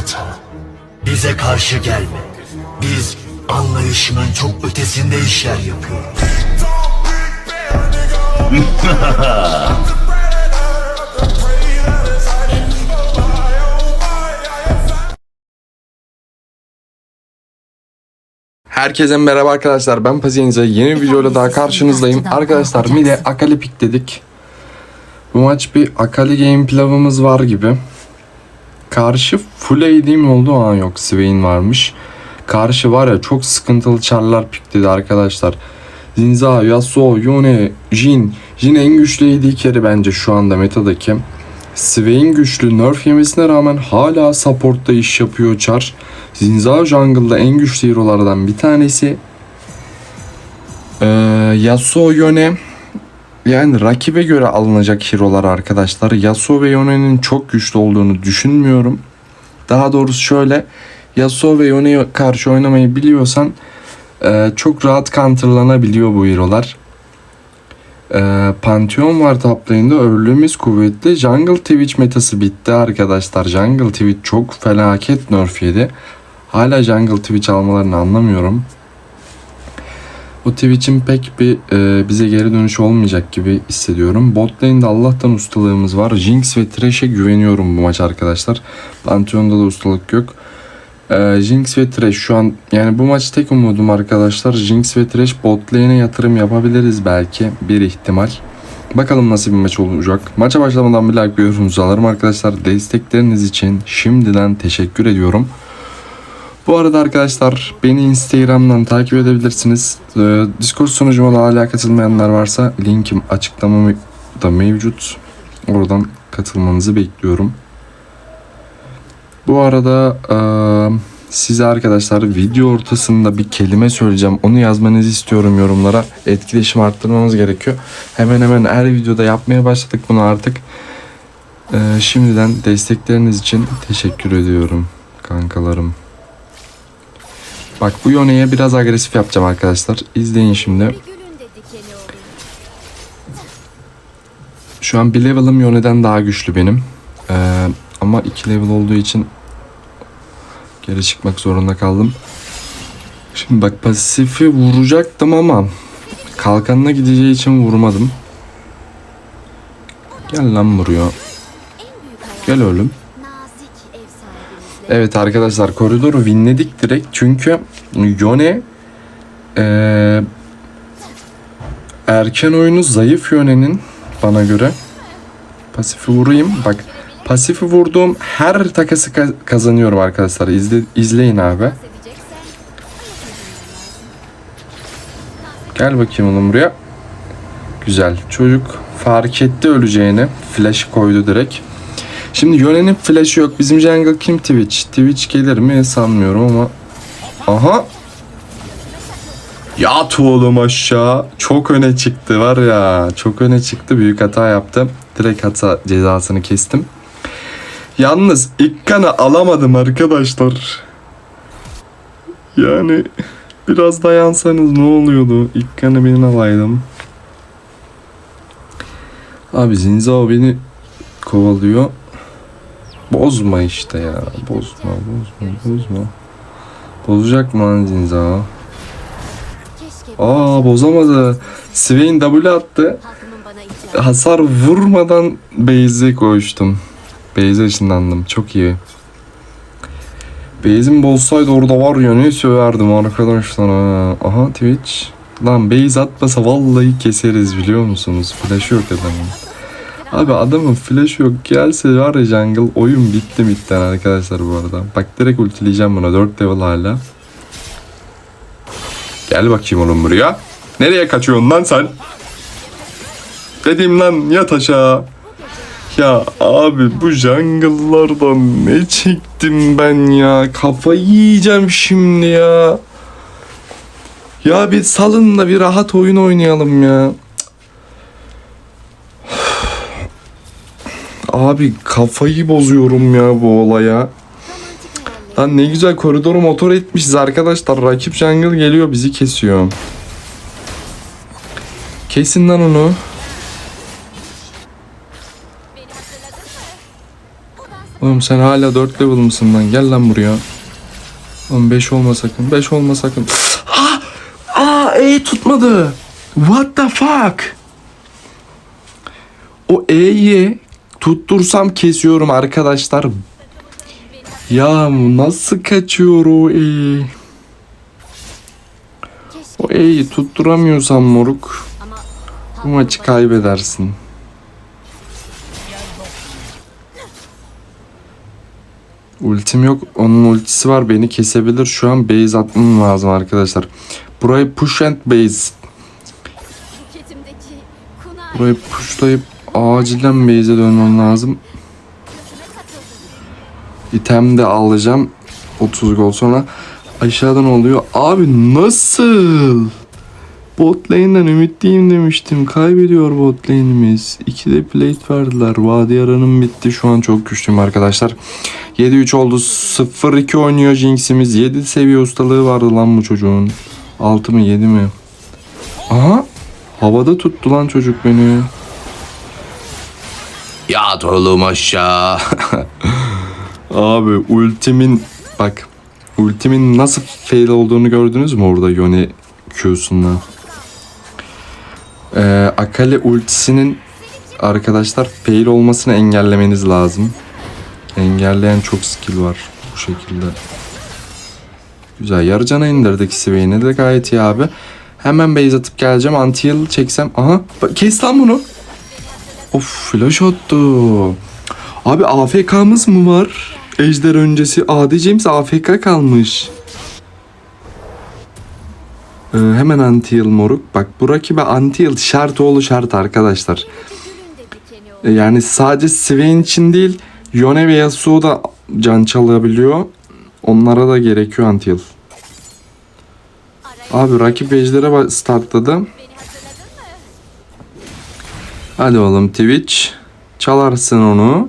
hata. Bize karşı gelme. Biz anlayışının çok ötesinde işler yapıyoruz. Herkese merhaba arkadaşlar ben Pazienza yeni bir videoyla daha karşınızdayım. Arkadaşlar Mide Akali Pik dedik. Bu maç bir Akali game pilavımız var gibi. Karşı full AD mi oldu? Aa yok Swain varmış. Karşı var ya çok sıkıntılı çarlar pik dedi arkadaşlar. Zinza, Yasuo, Yone, Jin. Jin en güçlü AD carry bence şu anda metadaki. Swain güçlü nerf yemesine rağmen hala supportta iş yapıyor Char. Zinza jungle'da en güçlü hero'lardan bir tanesi. Ee, Yasuo Yone yani rakibe göre alınacak hero'lar arkadaşlar. Yasuo ve Yone'nin çok güçlü olduğunu düşünmüyorum. Daha doğrusu şöyle Yasuo ve Yone'ye karşı oynamayı biliyorsan e, çok rahat counterlanabiliyor bu hero'lar. Ee, Pantheon var top lane'de örlüğümüz kuvvetli. Jungle Twitch metası bitti arkadaşlar. Jungle Twitch çok felaket nerf yedi. Hala Jungle Twitch almalarını anlamıyorum. Bu Twitch'in pek bir e, bize geri dönüş olmayacak gibi hissediyorum. Bot Allah'tan ustalığımız var. Jinx ve Thresh'e güveniyorum bu maç arkadaşlar. Pantheon'da da ustalık yok. Ee, Jinx ve Thresh şu an yani bu maç tek umudum arkadaşlar. Jinx ve Thresh bot yatırım yapabiliriz belki bir ihtimal. Bakalım nasıl bir maç olacak. Maça başlamadan bir like bir yorumunuzu alırım arkadaşlar. Destekleriniz için şimdiden teşekkür ediyorum. Bu arada arkadaşlar beni Instagram'dan takip edebilirsiniz. Ee, Discord sunucuma da hala katılmayanlar varsa linkim açıklamada mevcut. Oradan katılmanızı bekliyorum. Bu arada eee, size arkadaşlar video ortasında bir kelime söyleyeceğim. Onu yazmanızı istiyorum yorumlara. Etkileşim arttırmamız gerekiyor. Hemen hemen her videoda yapmaya başladık bunu artık. Eee, şimdiden destekleriniz için teşekkür ediyorum kankalarım. Bak bu Yone'ye biraz agresif yapacağım arkadaşlar. İzleyin şimdi. Şu an bir level'ım Yone'den daha güçlü benim. Ee, ama iki level olduğu için geri çıkmak zorunda kaldım. Şimdi bak pasifi vuracaktım ama kalkanına gideceği için vurmadım. Gel lan vuruyor. Gel oğlum. Evet arkadaşlar koridoru winledik direkt çünkü Yone eee, erken oyunu zayıf Yone'nin bana göre. Pasifi vurayım. Bak pasifi vurduğum her takası ka- kazanıyorum arkadaşlar. İzle, izleyin abi. Gel bakayım oğlum buraya. Güzel. Çocuk fark etti öleceğini. Flash koydu direkt Şimdi Yone'nin flash'ı yok. Bizim jungle kim Twitch? Twitch gelir mi sanmıyorum ama. Aha. Yat oğlum aşağı. Çok öne çıktı var ya. Çok öne çıktı. Büyük hata yaptım. Direkt hata cezasını kestim. Yalnız ilk alamadım arkadaşlar. Yani biraz dayansanız ne oluyordu? İlk kanı benim alaydım. Abi Zinzao beni kovalıyor. Bozma işte ya. Bozma, bozma, bozma. Bozacak mı lan Zinza? keşke Aa bozamadı. Swain W attı. Hasar vurmadan base'e koştum. Base'e ışınlandım. Çok iyi. Base'im bolsaydı orada var ya ne söverdim arkadaşlar ha. Aha Twitch. Lan base atmasa vallahi keseriz biliyor musunuz? Flash yok adamın. Abi adamın flash yok. Gelse var ya jungle oyun bitti bitten arkadaşlar bu arada. Bak direkt ultileyeceğim buna. 4 level hala. Gel bakayım oğlum buraya. Nereye kaçıyorsun lan sen? Dedim lan yat aşağı. Ya abi bu jungle'lardan ne çektim ben ya. Kafayı yiyeceğim şimdi ya. Ya bir salın da bir rahat oyun oynayalım ya. Abi kafayı bozuyorum ya bu olaya. Lan ne güzel koridoru motor etmişiz arkadaşlar. Rakip jungle geliyor bizi kesiyor. Kesin lan onu. Oğlum sen hala 4 level mısın lan? Gel lan buraya. Oğlum 5 olma sakın. 5 olma sakın. Ah! Aa, E tutmadı. What the fuck? O E'yi tuttursam kesiyorum arkadaşlar. Ya nasıl kaçıyor o E? Keşke O E'yi tutturamıyorsam moruk bu maçı kaybedersin. Ultim yok. Onun ultisi var. Beni kesebilir. Şu an base atmam lazım arkadaşlar. Burayı push and base. Burayı pushlayıp acilen base'e dönmem lazım. İtem de alacağım. 30 gol sonra. Aşağıdan oluyor. Abi nasıl? Bot lane'den ümitliyim demiştim. Kaybediyor bot lane'imiz. 2'de plate verdiler. Vadi aranım bitti. Şu an çok güçlüyüm arkadaşlar. 7-3 oldu. 0-2 oynuyor Jinx'imiz. 7 seviye ustalığı vardı lan bu çocuğun. 6 mı 7 mi? Aha. Havada tuttu lan çocuk beni. Yat oğlum aşağı. Abi ultimin bak ultimin nasıl fail olduğunu gördünüz mü orada Yone Q'sunda? Ee, Akali ultisinin arkadaşlar fail olmasını engellemeniz lazım. Engelleyen çok skill var bu şekilde. Güzel yarıcana indirdik Swain'i de gayet iyi abi. Hemen base atıp geleceğim. Anti-heal çeksem. Aha kes lan bunu. Of flash attı. Abi AFK'mız mı var? Ejder öncesi ADC'miz AFK kalmış. Ee, hemen anti-heal moruk. Bak bu rakibe anti-heal şart oğlu şart arkadaşlar. Ee, yani sadece Swain için değil Yone ve Yasuo da can çalabiliyor. Onlara da gerekiyor anti-heal. Abi rakip Ejder'e startladı. Hadi oğlum Twitch. Çalarsın onu.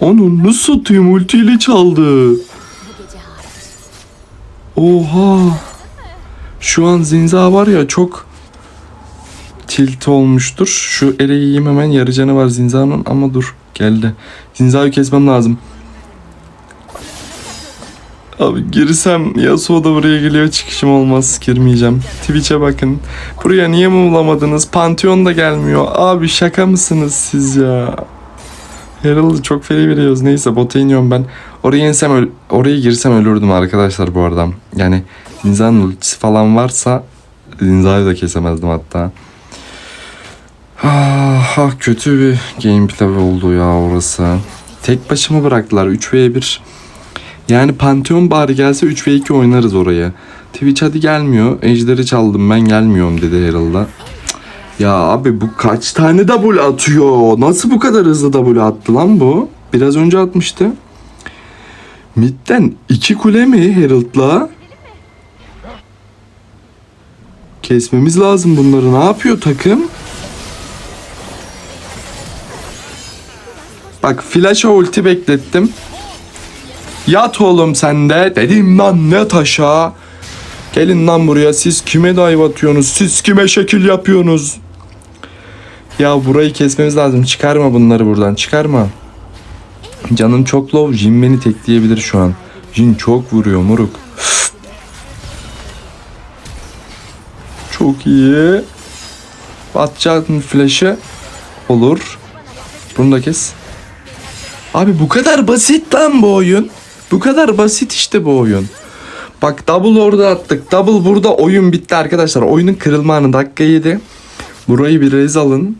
Onu nasıl atayım ultiyle çaldı. Oha. Şu an Zinza var ya çok tilt olmuştur. Şu ereği yiyeyim hemen yarı canı var Zinza'nın ama dur geldi. Zinza'yı kesmem lazım. Abi girsem Yasuo da buraya geliyor çıkışım olmaz girmeyeceğim. Twitch'e bakın. Buraya niye mi bulamadınız? Pantheon da gelmiyor. Abi şaka mısınız siz ya? Herald'ı çok feri veriyoruz. Neyse bota iniyorum ben. Oraya insem oraya girsem ölürdüm arkadaşlar bu arada. Yani Zinza'nın ultisi falan varsa Zinza'yı da kesemezdim hatta. Ah, ah, kötü bir gameplay oldu ya orası. Tek başıma bıraktılar 3v1. Yani Pantheon bari gelse 3v2 oynarız oraya. Twitch hadi gelmiyor. Ejder'i çaldım ben gelmiyorum dedi Herald'a. Ya abi bu kaç tane double atıyor? Nasıl bu kadar hızlı double attı lan bu? Biraz önce atmıştı. Mid'den iki kule mi Herald'la? Kesmemiz lazım bunları. Ne yapıyor takım? Bak flash'a ulti beklettim. Yat oğlum sen de. Dedim lan ne taşa. Gelin lan buraya siz kime dive atıyorsunuz? Siz kime şekil yapıyorsunuz? Ya burayı kesmemiz lazım. Çıkarma bunları buradan. Çıkarma. Canım çok low. Jin beni tekleyebilir şu an. Jin çok vuruyor moruk. Çok iyi. Atacaksın flash'ı. Olur. Bunu da kes. Abi bu kadar basit lan bu oyun. Bu kadar basit işte bu oyun. Bak double orada attık. Double burada oyun bitti arkadaşlar. Oyunun kırılma anı dakika 7. Burayı bir rez alın.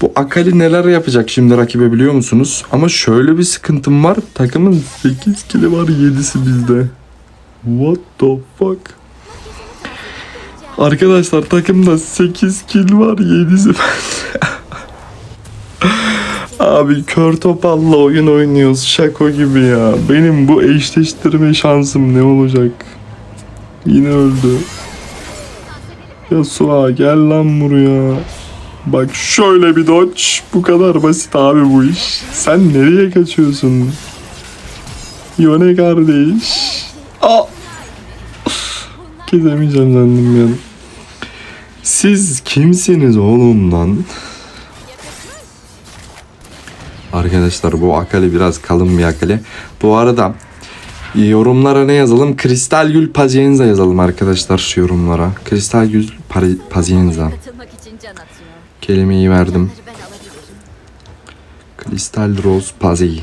Bu Akali neler yapacak şimdi rakibe biliyor musunuz? Ama şöyle bir sıkıntım var. Takımın 8 kili var 7'si bizde. What the fuck? Arkadaşlar takımda 8 kill var 7'si bende. Abi kör topalla oyun oynuyoruz şako gibi ya. Benim bu eşleştirme şansım ne olacak? Yine öldü. Yasuo gel lan buraya. Bak şöyle bir dodge. Bu kadar basit abi bu iş. Sen nereye kaçıyorsun? Yone kardeş. Aa! Gezemeyeceğim zannedim yani. Siz kimsiniz oğlum lan? Arkadaşlar bu akali biraz kalın bir akali. Bu arada yorumlara ne yazalım? Kristal Gül Pazienza yazalım arkadaşlar şu yorumlara. Kristal Gül Pazienza. Kelimeyi verdim. Kristal Rose Pazi.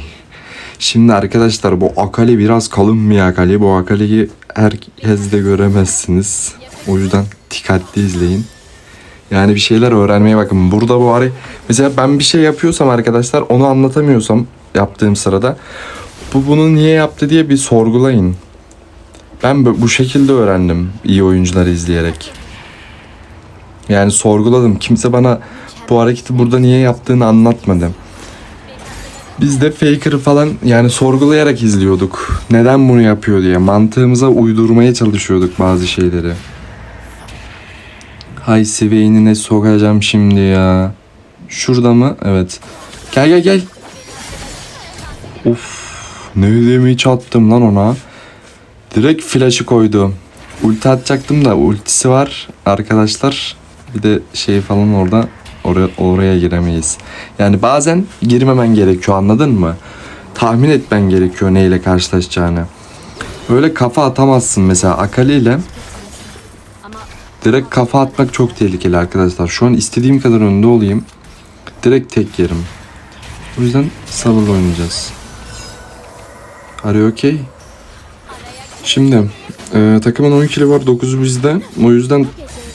Şimdi arkadaşlar bu Akali biraz kalın bir Akali. Bu Akali'yi herkes de göremezsiniz. O yüzden dikkatli izleyin. Yani bir şeyler öğrenmeye bakın. Burada bu ari mesela ben bir şey yapıyorsam arkadaşlar onu anlatamıyorsam yaptığım sırada bu bunu niye yaptı diye bir sorgulayın. Ben bu şekilde öğrendim iyi oyuncuları izleyerek. Yani sorguladım. Kimse bana bu hareketi burada niye yaptığını anlatmadı. Biz de Faker'ı falan yani sorgulayarak izliyorduk. Neden bunu yapıyor diye. Mantığımıza uydurmaya çalışıyorduk bazı şeyleri. Hay Swain'ine sokacağım şimdi ya. Şurada mı? Evet. Gel gel gel. Of. Ne demeyi attım lan ona. Direkt flash'ı koydu. Ulti atacaktım da ultisi var arkadaşlar. Bir de şey falan orada oraya, oraya giremeyiz. Yani bazen girmemen gerekiyor anladın mı? Tahmin etmen gerekiyor neyle karşılaşacağını. Böyle kafa atamazsın mesela Akali ile direkt kafa atmak çok tehlikeli arkadaşlar. Şu an istediğim kadar önde olayım. Direkt tek yerim. O yüzden sabırlı oynayacağız. Are you okay? Şimdi e, takımın 10 kilo var 9'u bizde. O yüzden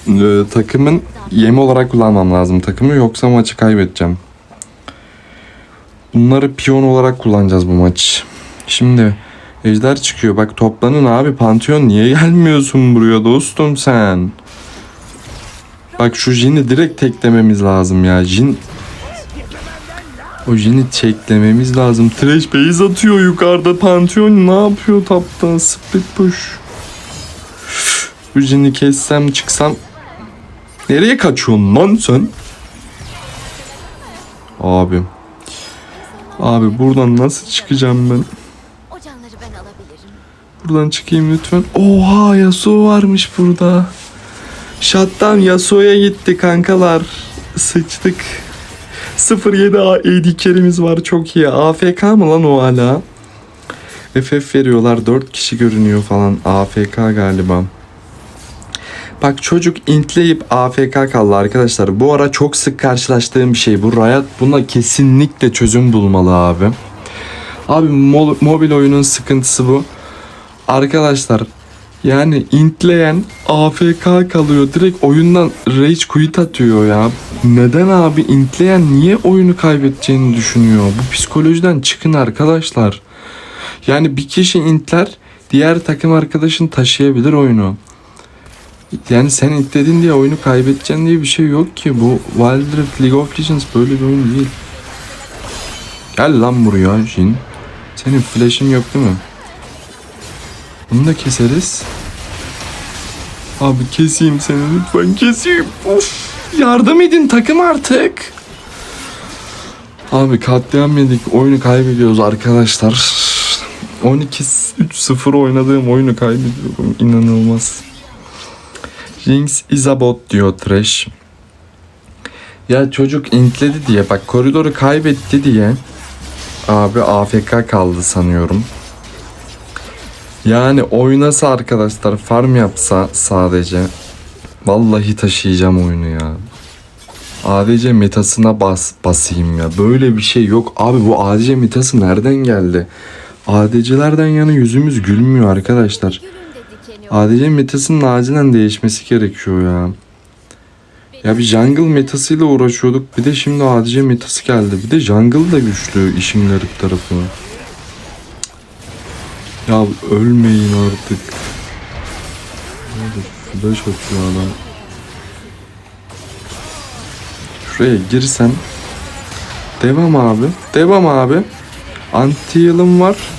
e, takımın yemi olarak kullanmam lazım takımı yoksa maçı kaybedeceğim. Bunları piyon olarak kullanacağız bu maç. Şimdi Ejder çıkıyor. Bak toplanın abi Pantheon niye gelmiyorsun buraya dostum sen? Bak şu Jin'i direkt teklememiz lazım ya. Jin o Jin'i çeklememiz lazım. Trash base atıyor yukarıda. Pantheon ne yapıyor taptan? Split push. Bu Jin'i kessem çıksam. Nereye kaçıyorsun lan sen? Abi. Abi buradan nasıl çıkacağım ben? Buradan çıkayım lütfen. Oha Yasuo varmış burada. Shutdown Yasuo'ya gitti kankalar. Sıçtık. 07 AD carry'miz var çok iyi. AFK mı lan o hala? FF veriyorlar 4 kişi görünüyor falan. AFK galiba. Bak çocuk intleyip AFK kaldı arkadaşlar. Bu ara çok sık karşılaştığım bir şey. Bu Riot buna kesinlikle çözüm bulmalı abi. Abi mo- mobil oyunun sıkıntısı bu. Arkadaşlar yani intleyen AFK kalıyor. Direkt oyundan rage quit atıyor ya. Neden abi intleyen niye oyunu kaybedeceğini düşünüyor? Bu psikolojiden çıkın arkadaşlar. Yani bir kişi intler diğer takım arkadaşın taşıyabilir oyunu. Yani sen intledin diye oyunu kaybedeceksin diye bir şey yok ki. Bu Wild Rift League of Legends böyle bir oyun değil. Gel lan buraya Jin. Senin flash'in yok değil mi? Bunu da keseriz. Abi keseyim seni lütfen keseyim. Of yardım edin takım artık. Abi katliam yedik. Oyunu kaybediyoruz arkadaşlar. 12-3-0 oynadığım oyunu kaybediyorum. İnanılmaz. Jinx is a bot diyor Trash. Ya çocuk intledi diye bak koridoru kaybetti diye abi AFK kaldı sanıyorum. Yani oynasa arkadaşlar farm yapsa sadece vallahi taşıyacağım oyunu ya. ADC metasına bas basayım ya. Böyle bir şey yok. Abi bu ADC metası nereden geldi? ADC'lerden yana yüzümüz gülmüyor arkadaşlar. ADC metasının acilen değişmesi gerekiyor ya. Ya bir jungle metasıyla uğraşıyorduk. Bir de şimdi ADC metası geldi. Bir de jungle da güçlü işin garip tarafı. Ya ölmeyin artık. Flash atıyor adam. Şuraya girsen. Devam abi. Devam abi. Anti yılım var. Cık.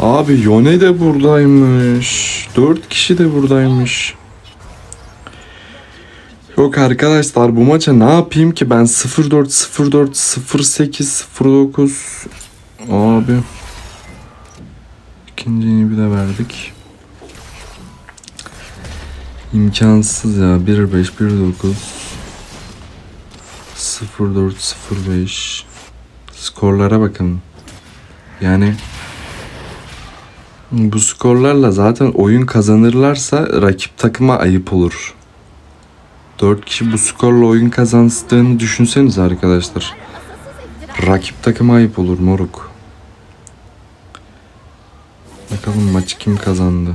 Abi Yone de buradaymış. Dört kişi de buradaymış. Yok arkadaşlar bu maça ne yapayım ki ben 04 04 08 09 Abi İkinci bir de verdik. İmkansız ya. 15 19 04 05 Skorlara bakın. Yani bu skorlarla zaten oyun kazanırlarsa rakip takıma ayıp olur. 4 kişi bu skorla oyun kazandığını düşünseniz arkadaşlar. Rakip takıma ayıp olur moruk. Bakalım maçı kim kazandı?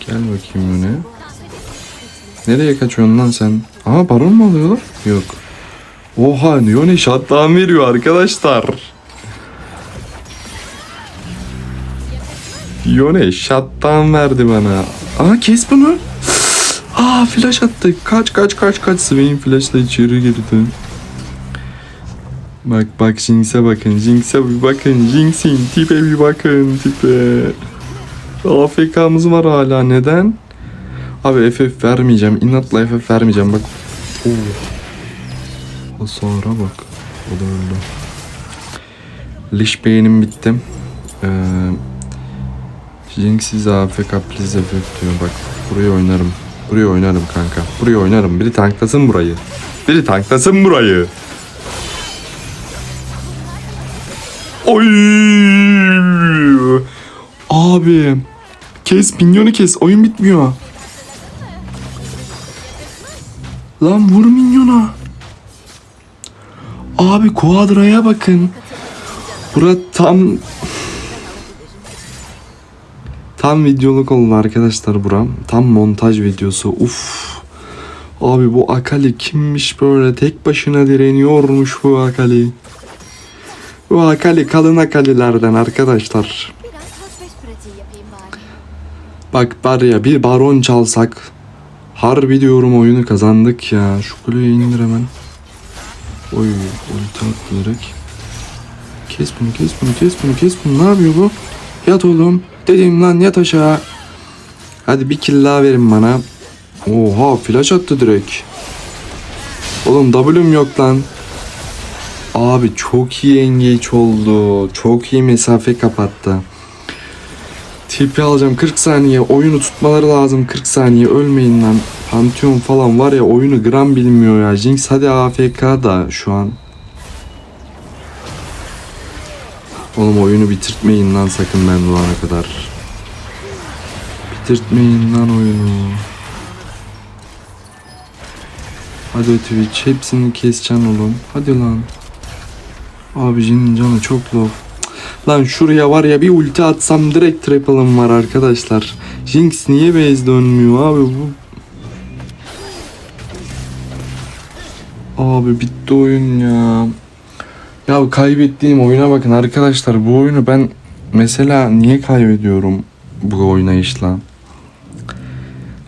Gel bakayım öne. Nereye kaçıyorsun lan sen? Aa baron mu alıyorlar? Yok. Oha Yone shutdown veriyor arkadaşlar. Yone shutdown verdi bana. Aa kes bunu. Aa flash attı. Kaç kaç kaç kaç. Swain flashla içeri girdi. Bak bak Jinx'e bakın. Jinx'e bir bakın. Jinx'in tipe bir bakın tipe. AFK'mız var hala. Neden? Abi FF vermeyeceğim. İnatla FF vermeyeceğim. Bak. Oo. Hasara bak. O da öldü. Liş beğenim bitti. Ee, Jinx'iz AFK please FF diyor. Bak buraya oynarım. Buraya oynarım kanka. Buraya oynarım. Biri tanklasın burayı. Biri tanklasın burayı. Oy! Abi. Kes minyonu kes. Oyun bitmiyor. Lan vur minyona. Abi kuadraya bakın. Bura tam tam videoluk oldu arkadaşlar buram. Tam montaj videosu. Uf. Abi bu Akali kimmiş böyle tek başına direniyormuş bu Akali. Bu Akali kalın Akalilerden arkadaşlar. Bak var ya bir baron çalsak harbi diyorum oyunu kazandık ya. Şu kuleyi indir hemen. Oy ulti direkt. Kes bunu kes bunu kes bunu kes bunu ne yapıyor bu? Yat oğlum. Dedim lan yat aşağı. Hadi bir kill daha verin bana. Oha flash attı direkt. Oğlum W'm yok lan. Abi çok iyi engage oldu. Çok iyi mesafe kapattı. TP alacağım 40 saniye. Oyunu tutmaları lazım 40 saniye. Ölmeyin lan. Pantheon falan var ya oyunu gram bilmiyor ya. Jinx hadi AFK da şu an. Oğlum oyunu bitirtmeyin lan sakın ben doğana kadar. Bitirtmeyin lan oyunu. Hadi Twitch hepsini keseceksin oğlum. Hadi lan. Abicinin canı çok low. Lan şuraya var ya bir ulti atsam direkt triple'ım var arkadaşlar. Jinx niye base dönmüyor abi bu? Abi bitti oyun ya. Ya kaybettiğim oyuna bakın arkadaşlar. Bu oyunu ben mesela niye kaybediyorum bu oynayışla?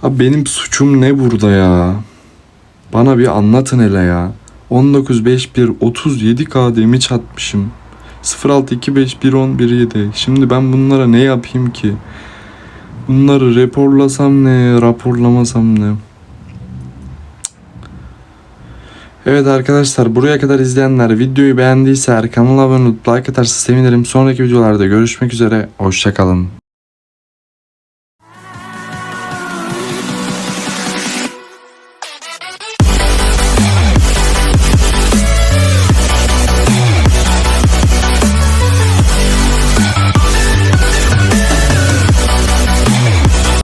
Abi benim suçum ne burada ya? Bana bir anlatın hele ya. 19-5-1 37k damage atmışım. 06251117. Şimdi ben bunlara ne yapayım ki? Bunları raporlasam ne, raporlamasam ne? Evet arkadaşlar buraya kadar izleyenler videoyu beğendiyse kanala abone olup like atarsa sevinirim. Sonraki videolarda görüşmek üzere. Hoşçakalın.